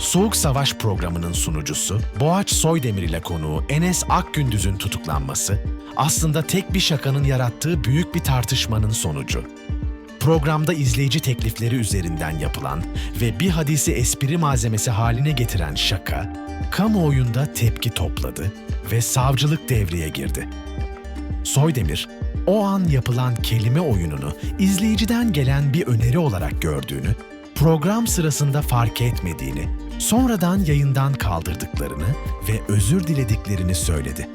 Soğuk Savaş programının sunucusu, Boğaç Soydemir ile konuğu Enes Akgündüz'ün tutuklanması, aslında tek bir şakanın yarattığı büyük bir tartışmanın sonucu. Programda izleyici teklifleri üzerinden yapılan ve bir hadisi espri malzemesi haline getiren şaka, kamuoyunda tepki topladı ve savcılık devreye girdi. Soydemir, o an yapılan kelime oyununu izleyiciden gelen bir öneri olarak gördüğünü, program sırasında fark etmediğini, sonradan yayından kaldırdıklarını ve özür dilediklerini söyledi.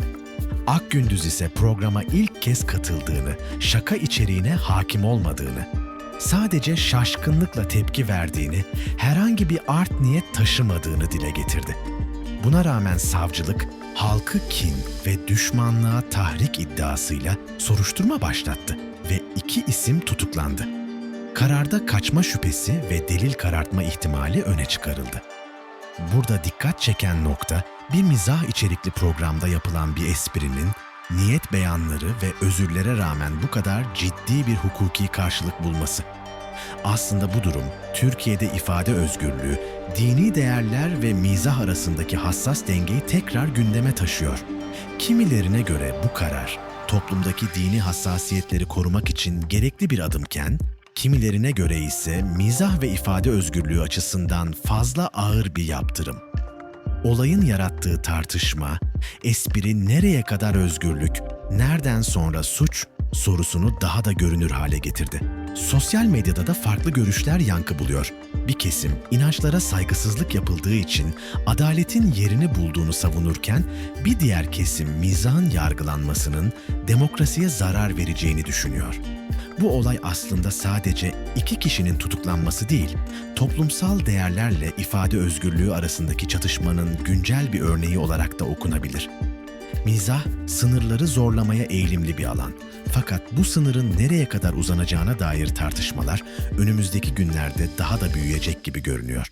Akgündüz ise programa ilk kez katıldığını, şaka içeriğine hakim olmadığını, sadece şaşkınlıkla tepki verdiğini, herhangi bir art niyet taşımadığını dile getirdi. Buna rağmen savcılık halkı kin ve düşmanlığa tahrik iddiasıyla soruşturma başlattı ve iki isim tutuklandı. Kararda kaçma şüphesi ve delil karartma ihtimali öne çıkarıldı. Burada dikkat çeken nokta bir mizah içerikli programda yapılan bir esprinin niyet beyanları ve özürlere rağmen bu kadar ciddi bir hukuki karşılık bulması. Aslında bu durum Türkiye'de ifade özgürlüğü, dini değerler ve mizah arasındaki hassas dengeyi tekrar gündeme taşıyor. Kimilerine göre bu karar toplumdaki dini hassasiyetleri korumak için gerekli bir adımken, kimilerine göre ise mizah ve ifade özgürlüğü açısından fazla ağır bir yaptırım. Olayın yarattığı tartışma, espri nereye kadar özgürlük, nereden sonra suç sorusunu daha da görünür hale getirdi. Sosyal medyada da farklı görüşler yankı buluyor. Bir kesim inançlara saygısızlık yapıldığı için adaletin yerini bulduğunu savunurken bir diğer kesim mizahın yargılanmasının demokrasiye zarar vereceğini düşünüyor. Bu olay aslında sadece iki kişinin tutuklanması değil, toplumsal değerlerle ifade özgürlüğü arasındaki çatışmanın güncel bir örneği olarak da okunabilir. Mizah, sınırları zorlamaya eğilimli bir alan. Fakat bu sınırın nereye kadar uzanacağına dair tartışmalar önümüzdeki günlerde daha da büyüyecek gibi görünüyor.